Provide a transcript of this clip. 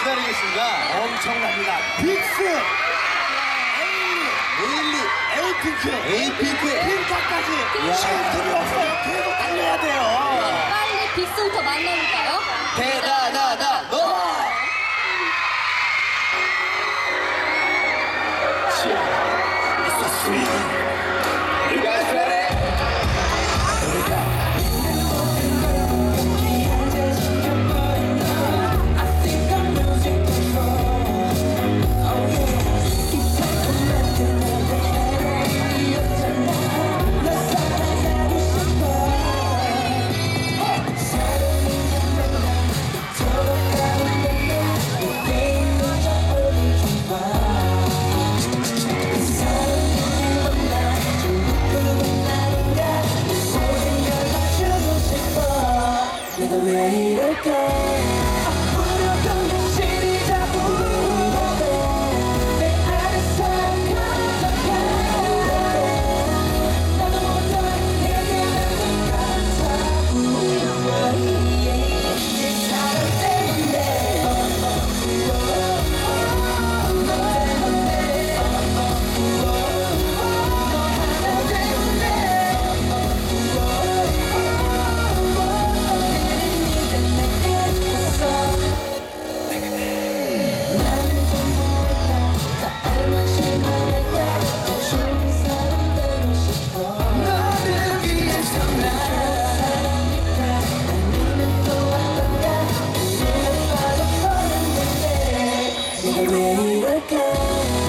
기다리고 있습니다. 엄청납니다. 빅스, 에일리, 에이핑크, 에이핑크. 핑카까지 이야. 쉴 틈이 없어요. 계속 달려야 돼요. 빨리 빅스부터 만나볼까요? 대단하다, 너! It's so sweet. You never made it go. Get ready to.